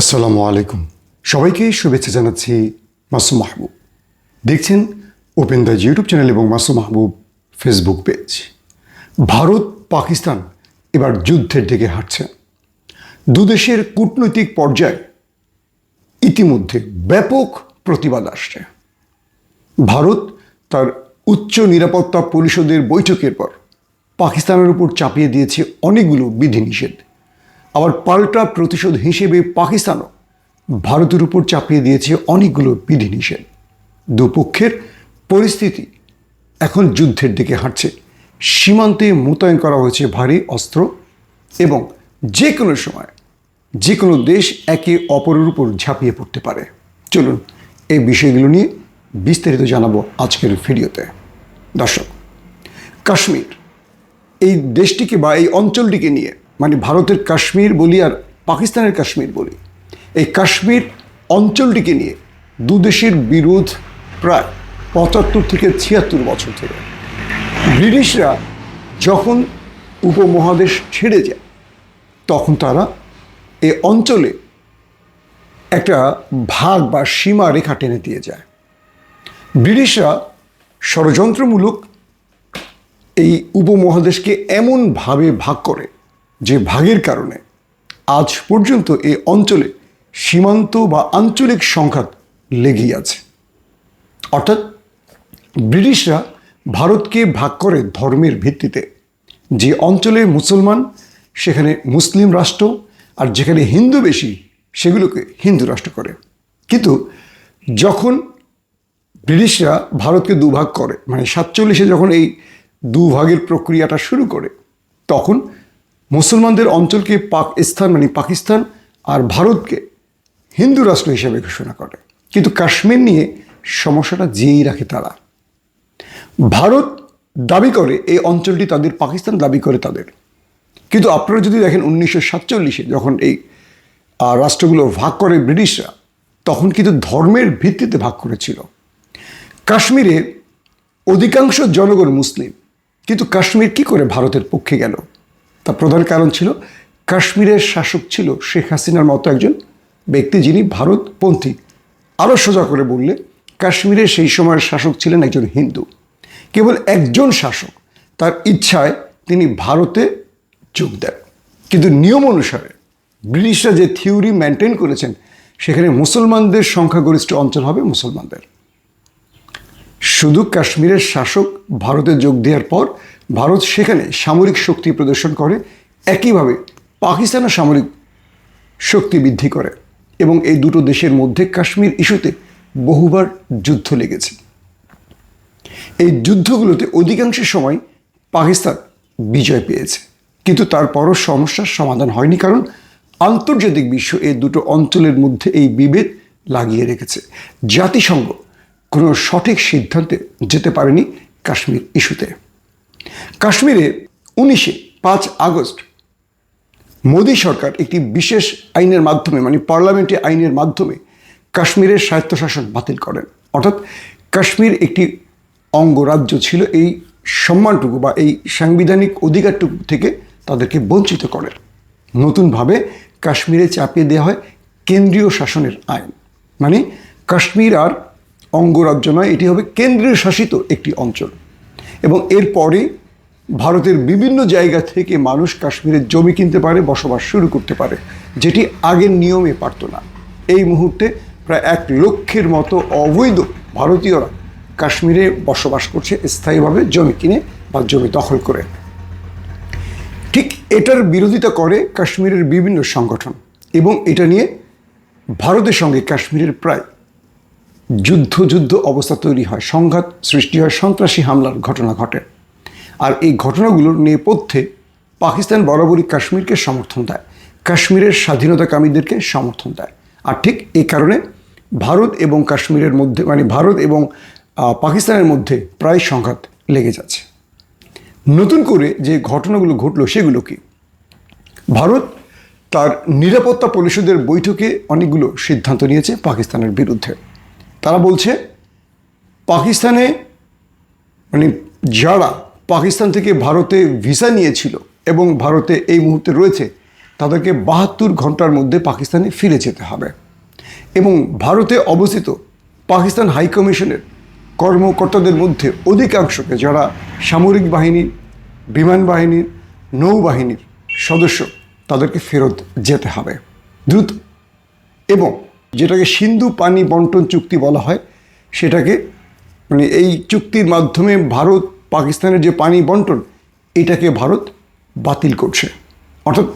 আসসালামু আলাইকুম। সবাইকে শুভেচ্ছা জানাচ্ছি মাসুম মাহবুব। দেখছেন ওপেন দ্য ইউটিউব চ্যানেল এবং মাসুম মাহবুব ফেসবুক পেজ। ভারত, পাকিস্তান এবার যুদ্ধের দিকে হাঁটছে। দুদেশের কূটনৈতিক পর্যায়ে ইতিমধ্যে ব্যাপক প্রতিবাদ আসছে। ভারত তার উচ্চ নিরাপত্তা পরিষদের বৈঠকের পর পাকিস্তানের উপর চাপিয়ে দিয়েছে অনেকগুলো বিধিনিষেধ। আবার পাল্টা প্রতিশোধ হিসেবে পাকিস্তানও ভারতের উপর চাপিয়ে দিয়েছে অনেকগুলো বিধিনিষেধ। দুপক্ষের পরিস্থিতি এখন যুদ্ধের দিকে হাঁটছে। সীমান্তে মোতায়েন করা হয়েছে ভারী অস্ত্র এবং যে কোনো সময় যে কোনো দেশ একে অপরের উপর ঝাঁপিয়ে পড়তে পারে। চলুন এই বিষয়গুলো নিয়ে বিস্তারিত জানাব আজকের ভিডিওতে। দর্শক, কাশ্মীর, এই দেশটিকে বা এই অঞ্চলটিকে নিয়ে মানে ভারতের কাশ্মীর বলি আর পাকিস্তানের কাশ্মীর বলি, এই কাশ্মীর অঞ্চলটিকে নিয়ে দু দেশের বিরোধ প্রায় পঁচাত্তর থেকে ছিয়াত্তর বছর থেকে ব্রিটিশরা যখন উপমহাদেশ ছেড়ে যায়, তখন তারা এই অঞ্চলে একটা ভাগ বা সীমা রেখা টেনে দিয়ে যায়। ব্রিটিশরা ষড়যন্ত্রমূলক এই উপমহাদেশকে এমনভাবে ভাগ করে যে ভাগের কারণে আজ পর্যন্ত এই অঞ্চলে সীমান্ত বা আঞ্চলিক সংঘাত লেগেই আছে। অর্থাৎ ব্রিটিশরা ভারতকে ভাগ করে ধর্মের ভিত্তিতে যে অঞ্চলে মুসলমান, সেখানে মুসলিম রাষ্ট্র আর যেখানে হিন্দু বেশি, সেগুলোকে হিন্দু রাষ্ট্র করে। কিন্তু যখন ব্রিটিশরা ভারতকে দুভাগ করে মানে সাতচল্লিশে যখন এই দুভাগের প্রক্রিয়াটা শুরু করে, তখন মুসলমানদের অঞ্চলকে পাকিস্তান মানে পাকিস্তান আর ভারতকে হিন্দু রাষ্ট্র হিসেবে ঘোষণা করে। কিন্তু কাশ্মীর নিয়ে সমস্যাটা যেই রাখে তারা। ভারত দাবি করে, এই অঞ্চলটি তাদের, পাকিস্তান দাবি করে তাদের। কিন্তু আপনারা যদি দেখেন উনিশশো সাতচল্লিশে যখন এই রাষ্ট্রগুলো ভাগ করে ব্রিটিশরা, তখন কিন্তু ধর্মের ভিত্তিতে ভাগ করেছিল। কাশ্মীরে অধিকাংশ জনগণ মুসলিম। কিন্তু কাশ্মীর কি করে ভারতের পক্ষে গেল? তার প্রধান কারণ ছিল, কাশ্মীরের শাসক ছিল শেখ হাসিনার মতো একজন ব্যক্তি যিনি ভারতপন্থী। আরও সোজা করে বললে কাশ্মীরের সেই সময়ের শাসক ছিলেন একজন হিন্দু। কেবল একজন শাসক, তার ইচ্ছায় তিনি ভারতে যোগ দেন। কিন্তু নিয়ম অনুসারে ব্রিটিশরা যে থিওরি মেনটেন করেছেন, সেখানে মুসলমানদের সংখ্যাগরিষ্ঠ অঞ্চল হবে মুসলমানদের। শুধু কাশ্মীরের শাসক ভারতে যোগ দেওয়ার পর ভারত সেখানে সামরিক শক্তি প্রদর্শন করে, একইভাবে পাকিস্তানও সামরিক শক্তি বৃদ্ধি করে এবং এই দুটো দেশের মধ্যে কাশ্মীর ইস্যুতে বহুবার যুদ্ধ লেগেছে। এই যুদ্ধগুলোতে অধিকাংশ সময় পাকিস্তান বিজয় পেয়েছে। কিন্তু তারপরও সমস্যার সমাধান হয়নি কারণ আন্তর্জাতিক বিশ্ব এই দুটো অঞ্চলের মধ্যে এই বিভেদ লাগিয়ে রেখেছে। জাতিসংঘ কোনো সঠিক সিদ্ধান্তে যেতে পারেনি কাশ্মীর ইস্যুতে। কাশ্মীরে উনিশে পাঁচ আগস্ট মোদী সরকার একটি বিশেষ আইনের মাধ্যমে মানে পার্লামেন্টে আইনের মাধ্যমে কাশ্মীরের স্বায়ত্তশাসন বাতিল করেন। অর্থাৎ কাশ্মীর একটি অঙ্গরাজ্য ছিল, এই সম্মানটুকু বা এই সাংবিধানিক অধিকারটুকু থেকে তাদেরকে বঞ্চিত করেন নতুনভাবে কাশ্মীরে চাপিয়ে দেওয়া হয় কেন্দ্রীয় শাসনের আইন। মানে কাশ্মীর আর অঙ্গরাজ্য নয়, এটি হবে কেন্দ্রীয় শাসিত একটি অঞ্চল। এবং এরপরে ভারতের বিভিন্ন জায়গা থেকে মানুষ কাশ্মীরের জমি কিনতে পারে, বসবাস শুরু করতে পারে, যেটি আগের নিয়মে পারত না। এই মুহূর্তে প্রায় এক লক্ষের মতো অবৈধ ভারতীয়রা কাশ্মীরে বসবাস করছে, স্থায়ীভাবে জমি কিনে বা জমি দখল করে। ঠিক এটার বিরোধিতা করে কাশ্মীরের বিভিন্ন সংগঠন এবং এটা নিয়ে ভারতের সঙ্গে কাশ্মীরের প্রায় যুদ্ধ যুদ্ধ অবস্থা তৈরি হয়, সংঘাত সৃষ্টি হয়, সন্ত্রাসী হামলার ঘটনা ঘটে। আর এই ঘটনাগুলোর নেপথ্যে পাকিস্তান বরাবরই কাশ্মীরকে সমর্থন দেয়, কাশ্মীরের স্বাধীনতাকামীদেরকে সমর্থন দেয়। আর ঠিক এই কারণে ভারত এবং কাশ্মীরের মধ্যে মানে ভারত এবং পাকিস্তানের মধ্যে প্রায় সংঘাত লেগে যাচ্ছে। নতুন করে যে ঘটনাগুলো ঘটলো সেগুলো কি? ভারত তার নিরাপত্তা পরিষদের বৈঠকে অনেকগুলো সিদ্ধান্ত নিয়েছে পাকিস্তানের বিরুদ্ধে। তারা বলছে, পাকিস্তানে মানে যারা পাকিস্তান থেকে ভারতে ভিসা নিয়েছিল এবং ভারতে এই মুহূর্তে রয়েছে, তাদেরকে বাহাত্তর ঘণ্টার মধ্যে পাকিস্তানে ফিরে যেতে হবে। এবং ভারতে অবস্থিত পাকিস্তান হাই কমিশনের কর্মকর্তাদের মধ্যে অধিকাংশকে যারা সামরিক বাহিনীর, বিমান বাহিনীর, নৌবাহিনীর সদস্য, তাদেরকে ফেরত যেতে হবে। দ্রুত এবং যেটাকে সিন্ধু পানি বন্টন চুক্তি বলা হয়, সেটাকে মানে এই চুক্তির মাধ্যমে ভারত পাকিস্তানের যে পানি বন্টন, এটাকে ভারত বাতিল করছে। অর্থাৎ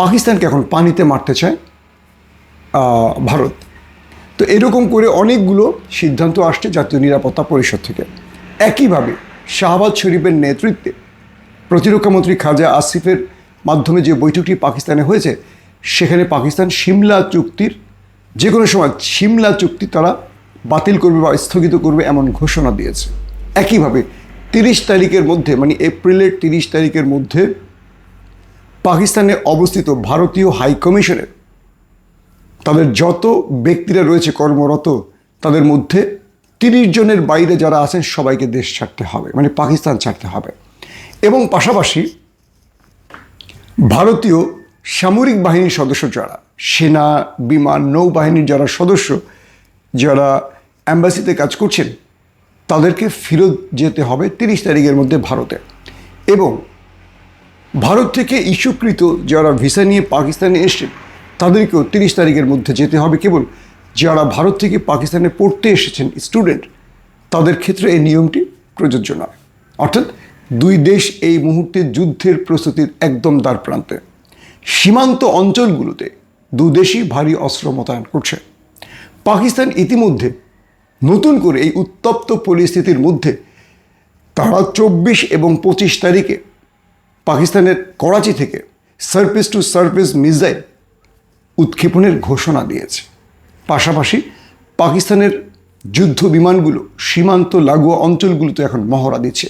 পাকিস্তানকে এখন পানিতে মারতে চায় ভারত। তো এরকম করে অনেকগুলো সিদ্ধান্ত আসছে জাতীয় নিরাপত্তা পরিষদ থেকে। একইভাবে শাহবাজ শরীফের নেতৃত্বে প্রতিরক্ষামন্ত্রী খাজা আসিফের মাধ্যমে যে বৈঠকটি পাকিস্তানে হয়েছে, সেখানে পাকিস্তান সিমলা চুক্তির যে কোনো সময় সিমলা চুক্তি তারা বাতিল করবে বা স্থগিত করবে এমন ঘোষণা দিয়েছে। একইভাবে তিরিশ তারিখের মধ্যে মানে এপ্রিলের তিরিশ তারিখের মধ্যে পাকিস্তানে অবস্থিত ভারতীয় হাই কমিশনের তাদের যত ব্যক্তিরা রয়েছে কর্মরত, তাদের মধ্যে তিরিশ জনের বাইরে যারা আছেন সবাইকে দেশ ছাড়তে হবে মানে পাকিস্তান ছাড়তে হবে। এবং পাশাপাশি ভারতীয় সামরিক বাহিনীর সদস্য যারা, সেনা, বিমান, নৌবাহিনীর যারা সদস্য, যারা অ্যাম্বাসিতে কাজ করছেন, তাদেরকে ফেরত যেতে হবে তিরিশ তারিখের মধ্যে ভারতে। এবং ভারত থেকে ইস্যুকৃত যারা ভিসা নিয়ে পাকিস্তানে এসছেন, তাদেরকেও তিরিশ তারিখের মধ্যে যেতে হবে। কেবল যারা ভারত থেকে পাকিস্তানে পড়তে এসেছেন স্টুডেন্ট, তাদের ক্ষেত্রে এই নিয়মটি প্রযোজ্য নয়। অর্থাৎ দুই দেশ এই মুহূর্তে যুদ্ধের প্রস্তুতির একদম দ্বার প্রান্তে। সীমান্ত অঞ্চলগুলোতে দু দেশই ভারী অস্ত্র মোতায়েন করছে। পাকিস্তান ইতিমধ্যে নতুন করে এই উত্তপ্ত পরিস্থিতির মধ্যে তারা চব্বিশ এবং পঁচিশ তারিখে পাকিস্তানের করাচি থেকে সার্ফেস টু সার্ফেস মিসাইল উৎক্ষেপণের ঘোষণা দিয়েছে। পাশাপাশি পাকিস্তানের যুদ্ধ বিমানগুলো সীমান্ত লাগোয়া অঞ্চলগুলোতে এখন মহড়া দিচ্ছে।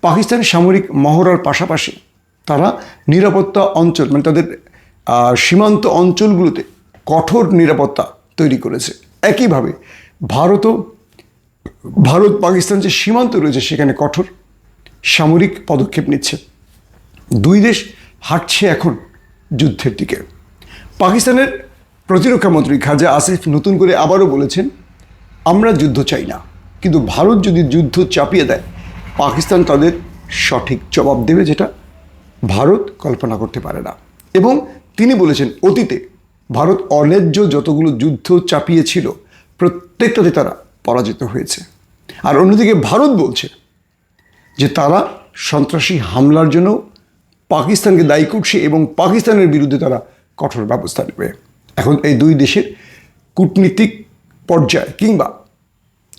পাকিস্তান সামরিক মহড়ার পাশাপাশি তারা নিরাপত্তা অঞ্চল মানে তাদের সীমান্ত অঞ্চলগুলোতে কঠোর নিরাপত্তা তৈরি করেছে। একইভাবে ভারতও, ভারত, পাকিস্তান যে সীমান্ত রয়েছে সেখানে কঠোর সামরিক পদক্ষেপ নিচ্ছে। দুই দেশ হাঁটছে এখন যুদ্ধের দিকে। পাকিস্তানের প্রতিরক্ষা মন্ত্রী খাজা আসিফ নতুন করে আবারও বলেছেন, আমরা যুদ্ধ চাই না, কিন্তু ভারত যদি যুদ্ধ চাপিয়ে দেয়, পাকিস্তান তাদের সঠিক জবাব দেবে যেটা ভারত কল্পনা করতে পারে না। এবং তিনি বলেছেন, অতীতে ভারত অন্যায্য যতগুলো যুদ্ধ চাপিয়েছিল, প্রত্যেকটাতে তারা পরাজিত হয়েছে। আর অন্যদিকে ভারত বলছে যে, তারা সন্ত্রাসী হামলার জন্য পাকিস্তানকে দায়ী করছে এবং পাকিস্তানের বিরুদ্ধে তারা কঠোর ব্যবস্থা নেবে। এখন এই দুই দেশের কূটনীতিক পর্যায় কিংবা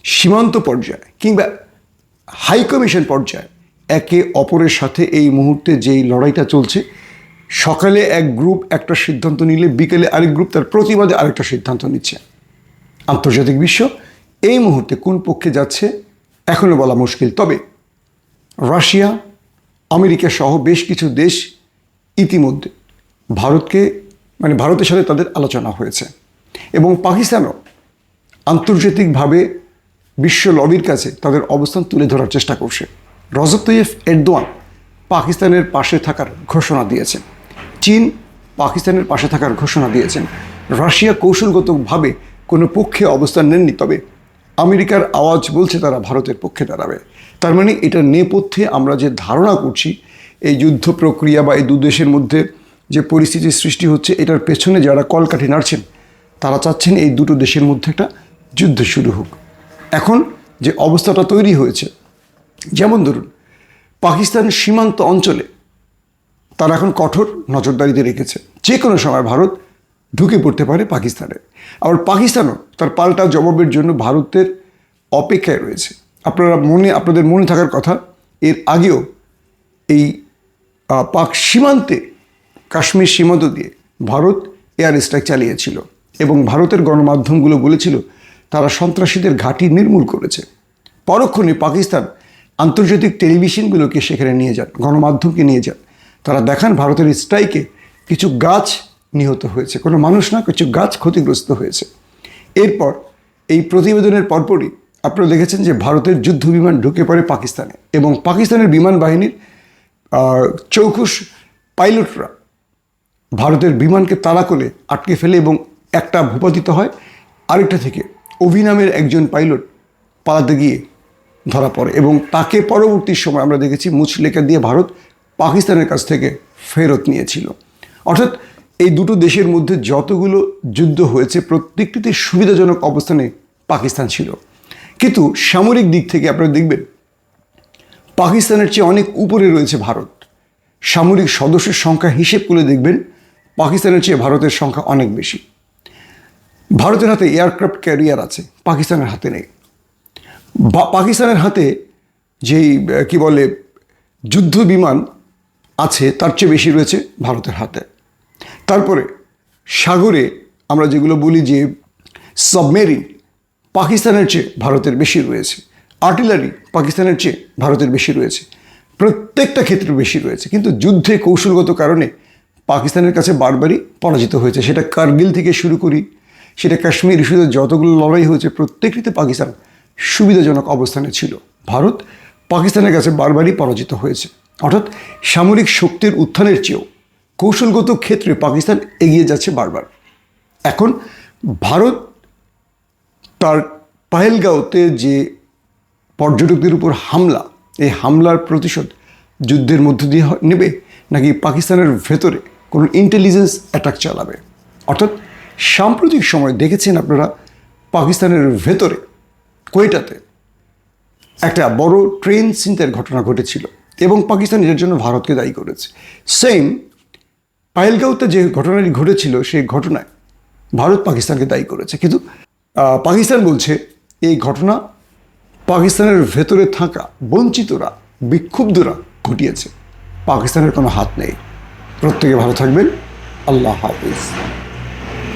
সীমান্ত পর্যায় কিংবা হাই কমিশন পর্যায়ে একে অপরের সাথে এই মুহূর্তে যেই লড়াইটা চলছে, সকালে এক গ্রুপ একটা সিদ্ধান্ত নিলে, বিকেলে আরেক গ্রুপ তার প্রতিবাদে আরেকটা সিদ্ধান্ত নিচ্ছে। আন্তর্জাতিক বিশ্ব এই মুহূর্তে কোন পক্ষে যাচ্ছে এখনও বলা মুশকিল। তবে রাশিয়া, আমেরিকা সহ বেশ কিছু দেশ ইতিমধ্যে ভারতকে মানে ভারতের সাথে তাদের আলোচনা হয়েছে। এবং পাকিস্তানও আন্তর্জাতিকভাবে বিশ্ব লবির কাছে তাদের অবস্থান তুলে ধরার চেষ্টা করছে। রজব তৈয়ফ এরদোয়ান পাকিস্তানের পাশে থাকার ঘোষণা দিয়েছেন। চীন পাকিস্তানের পাশে থাকার ঘোষণা দিয়েছেন। রাশিয়া কৌশলগতভাবে কোনো পক্ষে অবস্থান নেননি, তবে আমেরিকার আওয়াজ বলছে তারা ভারতের পক্ষে দাঁড়াবে। তার মানে এটা নেপথ্যে আমরা যে ধারণা করছি, এই যুদ্ধ প্রক্রিয়া বা এই দু দেশের মধ্যে যে পরিস্থিতির সৃষ্টি হচ্ছে, এটার পেছনে যারা কলকাঠি নাড়ছেন, তারা চাচ্ছেন এই দুটো দেশের মধ্যে একটা যুদ্ধ শুরু হোক। এখন যে অবস্থাটা তৈরি হয়েছে যেমন ধরুন, পাকিস্তান সীমান্ত অঞ্চলে তারা এখন কঠোর নজরদারিতে রেখেছে। যে কোনো সময় ভারত ঢুকে পড়তে পারে পাকিস্তানে। আবার পাকিস্তানও তার পাল্টা জবাবের জন্য ভারতের অপেক্ষায় রয়েছে। আপনারা মনে, আপনাদের মনে থাকার কথা, এর আগেও এই পাক সীমান্তে, কাশ্মীর সীমান্ত দিয়ে ভারত এয়ার স্ট্রাইক চালিয়েছিল এবং ভারতের গণমাধ্যমগুলো বলেছিল, তারা সন্ত্রাসীদের ঘাঁটি নির্মূল করেছে। পরক্ষণে পাকিস্তান আন্তর্জাতিক টেলিভিশনগুলোকে সেখানে নিয়ে যান, গণমাধ্যমকে নিয়ে যান। তারা দেখান ভারতের স্ট্রাইকে কিছু গাছ নিহত হয়েছে। কোনো মানুষ না, কিছু গাছ ক্ষতিগ্রস্ত হয়েছে। এরপর এই প্রতিবেদনের পরপরই আপনারা দেখেছেন যে ভারতের যুদ্ধ বিমান ঢুকে পড়ে পাকিস্তানে এবং পাকিস্তানের বিমান বাহিনীর চৌখুশ পাইলটরা ভারতের বিমানকে তাড়া করে আটকে ফেলে এবং একটা ভূপাতিত হয়। আরেকটা থেকে অভিনামের একজন পাইলট পালাতে গিয়ে ধরা পড়ে। এবং তাকে পরবর্তী সময় আমরা দেখেছি মুচলেখা দিয়ে ভারত পাকিস্তানের কাছ থেকে ফেরত নিয়েছিল। অর্থাৎ এই দুটো দেশের মধ্যে যতগুলো যুদ্ধ হয়েছে, প্রত্যেকটিতে সুবিধাজনক অবস্থানে পাকিস্তান ছিল। কিন্তু সামরিক দিক থেকে আপনারা দেখবেন, পাকিস্তানের চেয়ে অনেক উপরে রয়েছে ভারত। সামরিক সদস্যের সংখ্যা হিসেব করে দেখবেন, পাকিস্তানের চেয়ে ভারতের সংখ্যা অনেক বেশি। ভারতের হাতে এয়ারক্রাফট ক্যারিয়ার আছে, পাকিস্তানের হাতে নেই। পাকিস্তানের হাতে যেই কি বলে, যুদ্ধ বিমান আছে, তার চেয়ে বেশি রয়েছে ভারতের হাতে। তারপরে সাগরে আমরা যেগুলো বলি যে সাবমেরিন পাকিস্তানের চেয়ে ভারতের বেশি রয়েছে। আর্টিলারি পাকিস্তানের চেয়ে ভারতের বেশি রয়েছে। প্রত্যেকটা ক্ষেত্রে বেশি রয়েছে। কিন্তু যুদ্ধে কৌশলগত কারণে পাকিস্তানের কাছে বারবারই পরাজিত হয়েছে। সেটা কার্গিল থেকে শুরু করি, সেটা কাশ্মীর ইস্যুতে যতগুলো লড়াই হয়েছে, প্রত্যেকটিতে পাকিস্তান সুবিধাজনক অবস্থানে ছিল। ভারত পাকিস্তানের কাছে বারবারই পরাজিত হয়েছে। অর্থাৎ সামরিক শক্তির উত্থানের চেয়েও কৌশলগত ক্ষেত্রে পাকিস্তান এগিয়ে যাচ্ছে বারবার। এখন ভারত তার পাহেলগাঁওতে যে পর্যটকদের উপর হামলা, এই হামলার প্রতিশোধ যুদ্ধের মধ্য দিয়ে নেবে নাকি পাকিস্তানের ভেতরে কোনো ইন্টেলিজেন্স অ্যাটাক চালাবে? অর্থাৎ সাম্প্রতিক সময় দেখেছেন আপনারা পাকিস্তানের ভেতরে কোয়েটাতে একটা বড় ট্রেন ছিনতাইয়ের ঘটনা ঘটেছিল এবং পাকিস্তান এর জন্য ভারতকে দায়ী করেছে। সেম পায়েলগাঁওতে যে ঘটনাটি ঘটেছিল সেই ঘটনায় ভারত পাকিস্তানকে দায়ী করেছে। কিন্তু পাকিস্তান বলছে, এই ঘটনা পাকিস্তানের ভেতরে থাকা বঞ্চিতরা, বিক্ষুব্ধরা ঘটিয়েছে। পাকিস্তানের কোনো হাত নেই। প্রত্যেকে ভালো থাকবেন। আল্লাহ হাফিজ।